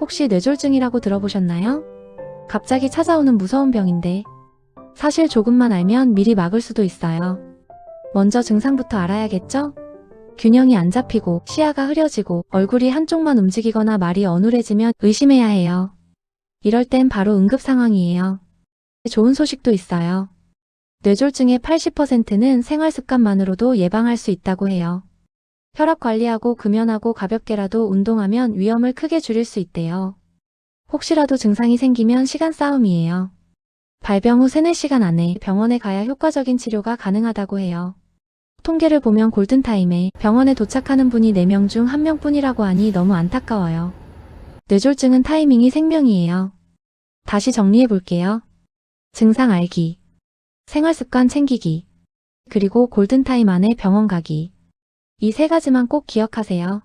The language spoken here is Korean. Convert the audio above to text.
혹시 뇌졸중이라고 들어보셨나요? 갑자기 찾아오는 무서운 병인데 사실 조금만 알면 미리 막을 수도 있어요. 먼저 증상부터 알아야겠죠? 균형이 안 잡히고 시야가 흐려지고 얼굴이 한쪽만 움직이거나 말이 어눌해지면 의심해야 해요. 이럴 땐 바로 응급 상황이에요. 좋은 소식도 있어요. 뇌졸중의 80%는 생활 습관만으로도 예방할 수 있다고 해요. 혈압 관리하고 금연하고 가볍게라도 운동하면 위험을 크게 줄일 수 있대요. 혹시라도 증상이 생기면 시간 싸움이에요. 발병 후 3, 4시간 안에 병원에 가야 효과적인 치료가 가능하다고 해요. 통계를 보면 골든타임에 병원에 도착하는 분이 4명 중 1명 뿐이라고 하니 너무 안타까워요. 뇌졸중은 타이밍이 생명이에요. 다시 정리해 볼게요. 증상 알기, 생활습관 챙기기, 그리고 골든타임 안에 병원 가기. 이 세 가지만 꼭 기억하세요.